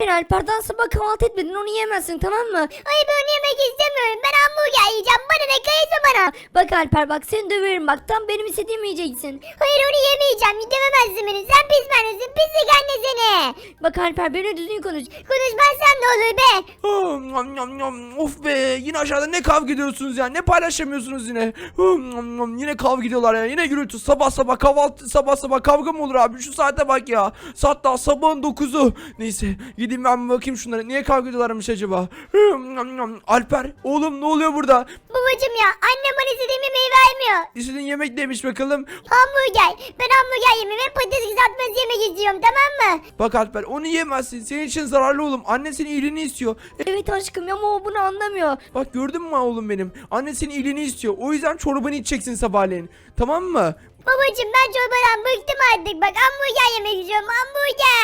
Hayır Alper'den sabah kahvaltı etmedin onu yiyemezsin tamam mı? Ay ben onu yemek istemiyorum. Ben hamburger yiyeceğim. Bana ne kayısı bana. Bak Alper bak seni döverim bak tam benim istediğimi yiyeceksin. Hayır onu yemeyeceğim. Yememezsin beni. Sen pis bennesin. Pislik anne seni. Bak Alper benimle düzgün konuş. Konuşmazsan ne olur be. Ah, nyam, nyam, nyam. Of be yine aşağıda ne kavga ediyorsunuz ya ne paylaşamıyorsunuz yine Ah, nyam, nyam. Yine kavga ediyorlar ya yine gürültü sabah sabah kahvaltı sabah sabah kavga mı olur abi şu saate bak ya saat daha sabahın 9'u neyse gideyim ben bakayım şunlara niye kavga ediyorlarmış acaba. Alper oğlum ne oluyor burada Babacım ya annem bana istediğim yemeği vermiyor. İstediğin yemek neymiş bakalım Hamburger. Ben hamburger yemeği ve patates kızartması yemek istiyorum tamam mı? bak Alper onu yiyemezsin senin için zararlı oğlum annen senin iyiliğini istiyor Evet aşkım ama o bunu anlamıyor. Bak gördün mü oğlum benim? Anne senin iyiliğini istiyor. O yüzden çorbanı içeceksin sabahleyin. Tamam mı? Babacım ben çorbadan bıktım artık. Bak hamburger yemek istiyorum. Hamburger.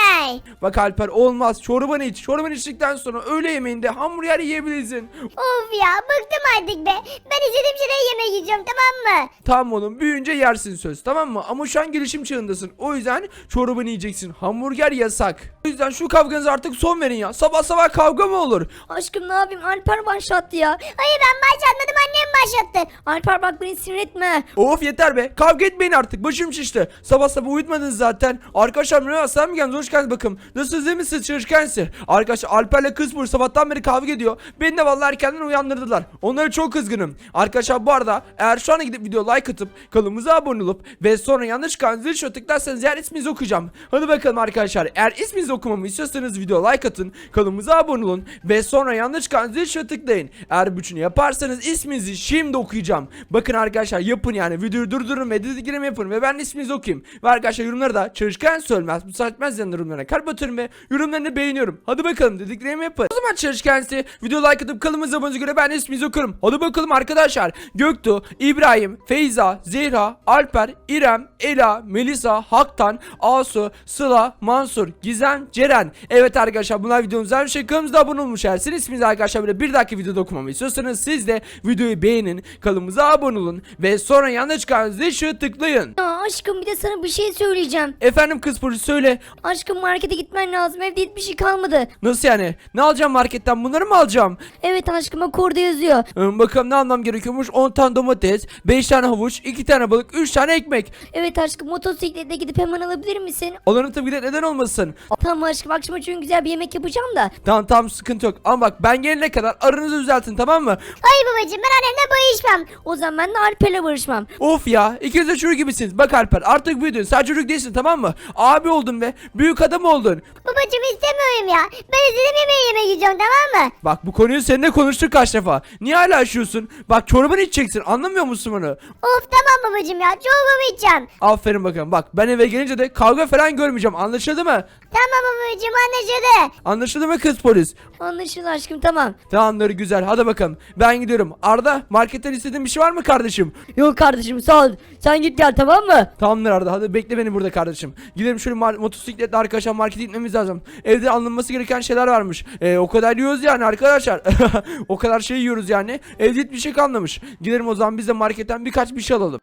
Bak Alper olmaz. Çorbanı iç. Çorbanı içtikten sonra öğle yemeğinde hamburger yiyebilirsin. Of ya bıktım artık be. Ben istediğim şeyleri yemek istiyorum tamam mı? Tamam oğlum büyüyünce yersin söz tamam mı? Ama şu an gelişim çağındasın. O yüzden çorbanı yiyeceksin. Hamburger yasak. O yüzden şu kavganıza artık son verin ya. Sabah sabah kavga mı olur? Aşkım ne yapayım Alper başlattı ya. Hayır ben başlatmadım annem başlattı. Alper bak beni sinir etme. Of yeter be. Kavga etmeyin artık. Başım şişti. Sabah sabah uyutmadınız zaten. Arkadaşlar merhaba sen mi geldiniz? Hoş geldiniz bakın. Nasılsınız değil misiniz? Çalışkansı. Arkadaşlar Alper'le kız bur sabahtan beri kavga ediyor. Beni de vallahi erkenden uyandırdılar. Onlara çok kızgınım. Arkadaşlar bu arada eğer şu an gidip video like atıp kanalımıza abone olup ve sonra yanlış çıkan zil tuşuna tıklarsanız eğer isminizi okuyacağım. Hadi bakalım arkadaşlar. Eğer isminizi okumamı istiyorsanız video like atın. Kanalımıza abone olun ve sonra yanlış çıkan zil tuşuna tıklayın. Eğer bütünü yaparsanız isminizi şimdi okuyacağım. Bakın arkadaşlar yapın yani videoyu durdurun ve dediklerimi yapın ve ben isminizi okuyayım. Ve arkadaşlar yorumları da çalışkan söylemez, müsaitmez yanında yorumlarına kalp atıyorum ve yorumlarını beğeniyorum. Hadi bakalım dediklerimi yapın. O zaman çalışkansı video like atıp kanalımıza abone göre ben isminizi okurum. Hadi bakalım arkadaşlar. Göktuğ, İbrahim, Feyza, Zehra, Alper, İrem, Ela, Melisa, Haktan, Asu, Sıla, Mansur, Gizem, Ceren. Evet arkadaşlar bunlar videomuz her şey kanalımıza abone olmuş eğer sizin isminizi arkadaşlar böyle bir dahaki videoda okumamı istiyorsanız siz de videoyu beğenin, kanalımıza abone olun ve sonra yanına çıkan zil tıklayın. Ya aşkım bir de sana bir şey söyleyeceğim. Efendim kız polisi söyle. Aşkım markete gitmen lazım evde hiçbir şey kalmadı. Nasıl yani? Ne alacağım marketten? Bunları mı alacağım? Evet aşkım bak orada yazıyor. Ee, bakalım ne almam gerekiyormuş? 10 tane domates, 5 tane havuç, 2 tane balık, 3 tane ekmek. Evet aşkım motosikletle gidip hemen alabilir misin? Alırım tabii ki de neden olmasın? Tamam aşkım akşama çünkü güzel bir yemek yapacağım da. Tamam tamam sıkıntı yok. Ama bak ben gelene kadar aranızı düzeltin tamam mı? Hayır babacım ben annemle barışmam. O zaman ben de Alper'le barışmam. Of ya ikiniz de çocuk gibisiniz. Bak Alper artık büyüdün. Sen çocuk değilsin tamam mı? Abi oldun be. Büyük adam oldun. Babacım istemiyorum ya. Ben istediğim yemeği yemek istiyorum tamam mı? Bak bu konuyu seninle konuştuk kaç defa. Niye hala aşıyorsun? Bak çorbanı içeceksin anlamıyor musun bunu? Of tamam babacım ya. Çorbamı içeceğim. Aferin bakalım. Bak ben eve gelince de kavga falan görmeyeceğim. Anlaşıldı mı? Tamam babacım anlaşıldı. Anlaşıldı mı kız polis? Anlaşıldı aşkım tamam. Tamamdır güzel. Hadi bakalım. Ben gidiyorum. Arda marketten istediğin bir şey var mı kardeşim? Yok kardeşim sağ ol. Sen git gel tamam mı? Tamamdır Arda. Hadi bekle beni burada kardeşim. Gidelim şöyle mar- motosikletle arkadaşlar markete gitmemiz lazım. Evde alınması gereken şeyler varmış. Ee, o kadar yiyoruz yani arkadaşlar. o kadar şey yiyoruz yani. Evde hiçbir şey kalmamış. Gidelim o zaman biz de marketten birkaç bir şey alalım.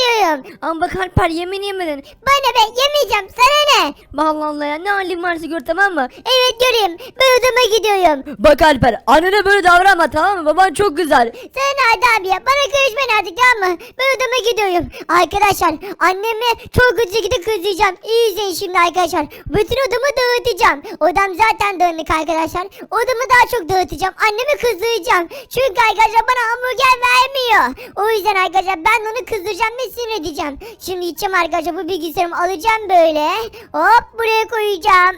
Gidiyorum. Ama bak Alper yemeğini yemedin. Bana ben yemeyeceğim. Sana ne? Allah Allah ya ne halin varsa gör tamam mı? Evet göreyim. Ben odama gidiyorum. Bak Alper annene böyle davranma tamam mı? Baban çok güzel. Sen hadi abi ya. Bana karışmayın artık tamam mı? Ben odama gidiyorum. Arkadaşlar anneme çok kötü şekilde kızacağım. İyi izleyin şimdi arkadaşlar. Bütün odamı dağıtacağım. Odam zaten dağınık arkadaşlar. Odamı daha çok dağıtacağım. Annemi kızdıracağım. Çünkü arkadaşlar bana hamburger vermiyor. O yüzden arkadaşlar ben onu kızdıracağım ve sinir edeceğim. Şimdi gideceğim arkadaşlar bu bilgisayarımı alacağım böyle. Hop buraya koyacağım.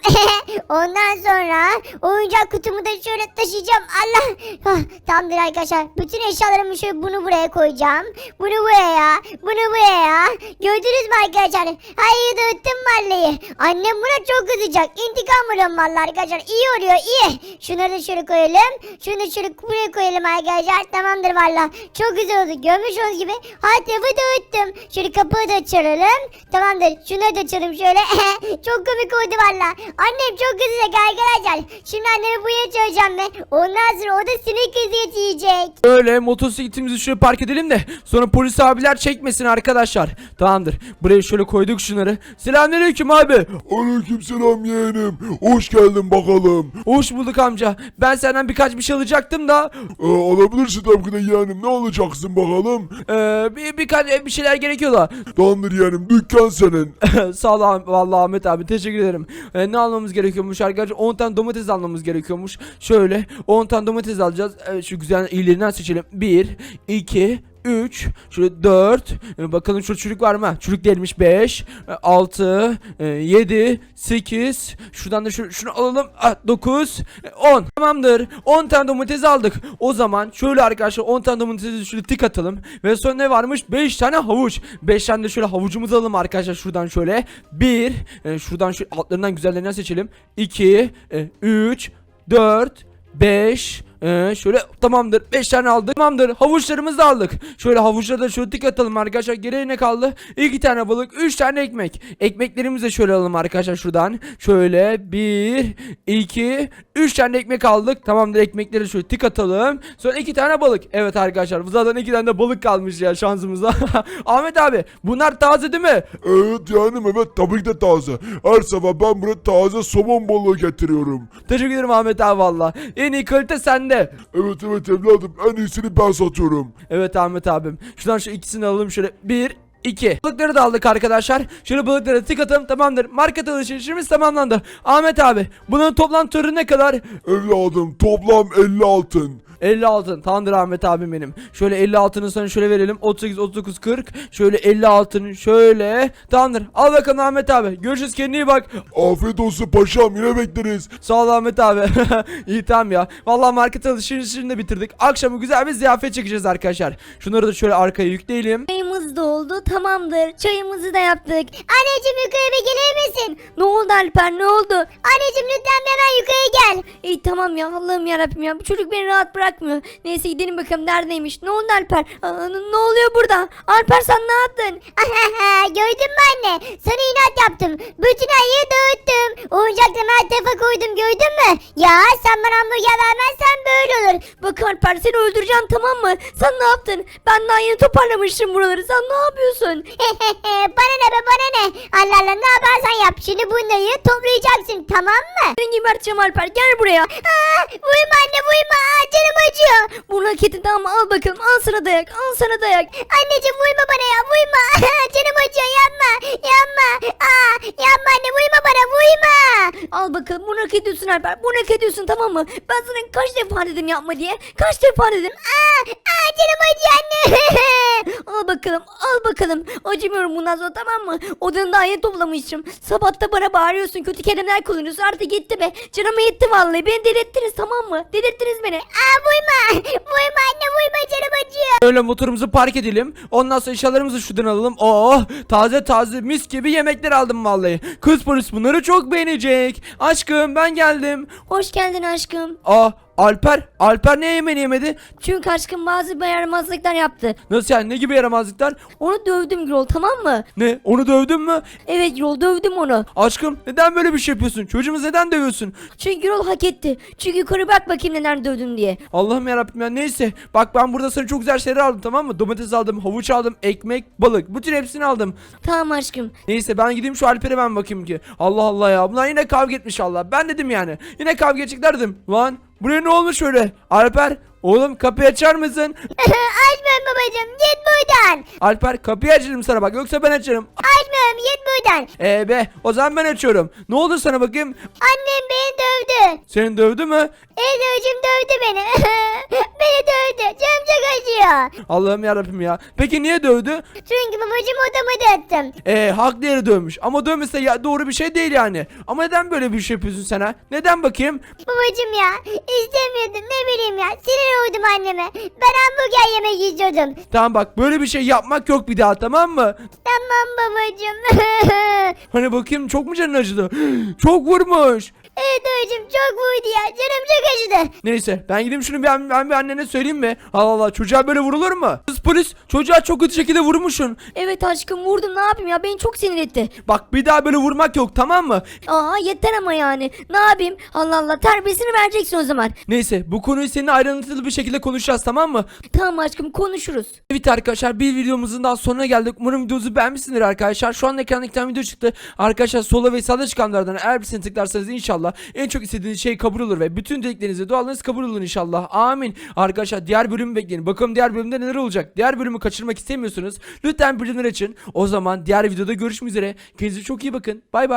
Ondan sonra oyuncak kutumu da şöyle taşıyacağım. Allah. Hah, tamamdır arkadaşlar. Bütün eşyalarımı şöyle bunu buraya koyacağım. Bunu buraya. Bunu buraya. Gördünüz mü arkadaşlar? Hayır dağıttım vallahi. Annem buna çok kızacak. İntikam alıyorum vallahi arkadaşlar. İyi oluyor iyi. Şunları da şöyle koyalım. Şunu da şöyle buraya koyalım arkadaşlar. Tamamdır vallahi. Çok güzel oldu. Görmüş olduğunuz gibi her tarafı dağıttım. Açalım. Şöyle kapıyı da açalım. Tamamdır. Şunu da açalım şöyle. çok komik oldu valla. Annem çok kızacak arkadaşlar. Şimdi annemi buraya çağıracağım ben. Ondan sonra o da sinek eziyeti yiyecek. Böyle motosikletimizi şöyle park edelim de sonra polis abiler çekmesin arkadaşlar. Tamamdır. Buraya şöyle koyduk şunları. Selamünaleyküm abi. Aleykümselam yeğenim. Hoş geldin bakalım. Hoş bulduk amca. Ben senden birkaç bir şey alacaktım da Ee, alabilirsin tabii ki de yeğenim. Ne alacaksın bakalım? eee, bir birkaç bir şeyler gerekiyor da. Tamamdır yeğenim. Dükkan senin. Sağ ol Ah- vallahi Ahmet abi teşekkür ederim. Ee, ne almamız gerekiyormuş arkadaşlar? 10 tane domates almamız gerekiyormuş. Şöyle 10 tane domates alacağız. Evet, şu güzel iyilerinden seçelim. 1 2 3 şöyle 4 bakalım şu çürük var mı? Çürük değilmiş 5 6 7 8 şuradan da şu, şunu alalım 9 10 tamamdır 10 tane domates aldık. O zaman şöyle arkadaşlar 10 tane domatesi şöyle tik atalım ve sonra ne varmış? 5 tane havuç. 5 tane de şöyle havucumuzu alalım arkadaşlar şuradan şöyle. 1 şuradan şu altlarından güzellerinden seçelim. 2 3 4 5 ee, şöyle tamamdır. 5 tane aldık. Tamamdır. Havuçlarımızı da aldık. Şöyle havuçları da şöyle tik atalım arkadaşlar. Geriye ne kaldı? 2 tane balık 3 tane ekmek. Ekmeklerimizi de şöyle alalım arkadaşlar şuradan. Şöyle 1 2 3 tane ekmek aldık. Tamamdır. Ekmekleri şöyle tik atalım. Sonra 2 tane balık. Evet arkadaşlar zaten 2 tane de balık kalmış ya şansımıza. Ahmet abi bunlar taze değil mi? Evet yeğenim evet tabii ki de taze. Her sabah ben buraya taze somon balığı getiriyorum. teşekkür ederim Ahmet abi valla en iyi kalite sende Evet evet evladım en iyisini ben satıyorum. Evet Ahmet abim. Şuradan şu ikisini alalım şöyle. Bir, iki. Balıkları da aldık arkadaşlar. Şöyle balıkları tık atalım tamamdır. Market alışverişimiz tamamlandı. Ahmet abi bunun toplam türü ne kadar? Evladım toplam 50 altın. 50 altın. Tamamdır Ahmet abim benim. Şöyle 50 altını sana şöyle verelim. 38, 39, 40. Şöyle 50 altın şöyle. Tamamdır. Al bakalım Ahmet abi. Görüşürüz kendine iyi bak. Afiyet olsun paşam yine bekleriz. Sağ ol Ahmet abi. iyi tamam ya. Vallahi market alışverişini de bitirdik. Akşamı güzel bir ziyafet çekeceğiz arkadaşlar. Şunları da şöyle arkaya yükleyelim. Çayımız da oldu tamamdır. Çayımızı da yaptık. Anneciğim yukarı bir gelir misin? Ne oldu Alper ne oldu? Anneciğim lütfen hemen yukarı gel. İyi tamam ya Allah'ım yarabbim ya. Bu çocuk beni rahat bırakmıyor. Neyse gidelim bakalım neredeymiş. Ne oldu Alper? Aa, ne oluyor burada? Alper sen ne yaptın? Gördün mü anne? Sana inat yaptım. Bütün yeri dağıttım. Oyuncaklarımı her tarafa koydum gördün mü? Ya sen bana hamburger vermezsen böyle olur. Bak Alper seni öldüreceğim tamam mı? Sen ne yaptın? Ben daha yeni toparlamıştım buraları. Sen ne yapıyorsun? bana ne be bana ne? Allah Allah ne yaparsan yap. Şimdi bunları toplayacaksın tamam mı? Seni geberteceğim Alper. Gel buraya. Aa, vurma anne vurma. Aa, canım acıyor. Ettin tamam mı? Al bakalım. Al sana dayak. Al sana dayak. Anneciğim vurma bana ya vurma. canım acıyor yapma. Bakalım. Bunu hak ediyorsun Alper. Bunu hak ediyorsun tamam mı? Ben sana kaç defa dedim yapma diye. Kaç defa dedim. Aa, aa canım acıyor anne. Al bakalım. Al bakalım. Acımıyorum bundan sonra tamam mı? Odanı daha yeni toplamışım. Sabah da bana bağırıyorsun. Kötü kelimeler kullanıyorsun. Artık gitti be. Canıma yetti vallahi. Beni delirttiniz tamam mı? Delirttiniz beni. Aa vurma. Vurma anne vurma canım acıyor. Öyle motorumuzu park edelim. Ondan sonra eşyalarımızı şuradan alalım. Oh taze taze mis gibi yemekler aldım vallahi. Kız polis bunları çok beğenecek. Aşkım ben geldim. Hoş geldin aşkım. Aa Alper. Alper niye yemeğini yemedi? Çünkü aşkım bazı yaramazlıklar yaptı. Nasıl yani ne gibi yaramazlıklar? Onu dövdüm Gürol tamam mı? Ne onu dövdün mü? Evet Gürol dövdüm onu. Aşkım neden böyle bir şey yapıyorsun? Çocuğumuzu neden dövüyorsun? Çünkü Gürol hak etti. Çünkü yukarı bak bakayım neden dövdün diye. Allah'ım yarabbim ya neyse. Bak ben burada sana çok güzel şeyler aldım tamam mı? Domates aldım, havuç aldım, ekmek, balık. Bütün hepsini aldım. Tamam aşkım. Neyse ben gideyim şu Alper'e ben bakayım ki. Allah Allah ya bunlar yine kavga etmiş Allah. Ben dedim yani. Yine kavga edecekler dedim. Lan buraya ne olmuş öyle? Alper oğlum kapıyı açar mısın? Açmıyorum babacığım git buradan. Alper kapıyı açarım sana bak yoksa ben açarım. Açmıyorum git buradan. Ee be o zaman ben açıyorum. Ne oldu sana bakayım? Annem beni dövdü. Seni dövdü mü? Ezocum dövdü beni. beni dövdü. Canım çok acıyor. Allah'ım yarabbim ya. Peki niye dövdü? Çünkü babacığım odamı dağıttım. Ee haklı yere dövmüş. Ama dövmese ya doğru bir şey değil yani. Ama neden böyle bir şey yapıyorsun sen ha? Neden bakayım? Babacığım ya istemiyordum ne bileyim ya. Sinir oldum anneme. Ben hamburger yemek istiyordum. Tamam bak böyle bir şey yapmak yok bir daha tamam mı? Tamam babacığım. Hani bakayım çok mu canın acıdı? Çok vurmuş. Evet dayıcım çok vurdu ya. Canım çok acıdı. Neyse ben gideyim şunu ben, ben bir annene söyleyeyim mi? Allah Allah çocuğa böyle vurulur mu? Polis çocuğa çok kötü şekilde vurmuşsun. Evet aşkım vurdum ne yapayım ya beni çok sinir etti. Bak bir daha böyle vurmak yok tamam mı? Aa yeter ama yani. Ne yapayım? Allah Allah terbiyesini vereceksin o zaman. Neyse bu konuyu seninle ayrıntılı bir şekilde konuşacağız tamam mı? Tamam aşkım konuşuruz. Evet arkadaşlar bir videomuzun daha sonuna geldik. Umarım videomuzu beğenmişsinizdir arkadaşlar. Şu an ekranda iki tane video çıktı. Arkadaşlar sola ve sağda çıkanlardan eğer birisini tıklarsanız inşallah en çok istediğiniz şey kabul olur ve bütün dilekleriniz ve dualarınız kabul olur inşallah. Amin. Arkadaşlar diğer bölümü bekleyin. Bakalım diğer bölümde neler olacak. Diğer bölümü kaçırmak istemiyorsunuz. Lütfen bildirimleri açın. O zaman diğer videoda görüşmek üzere. Kendinize çok iyi bakın. Bay bay.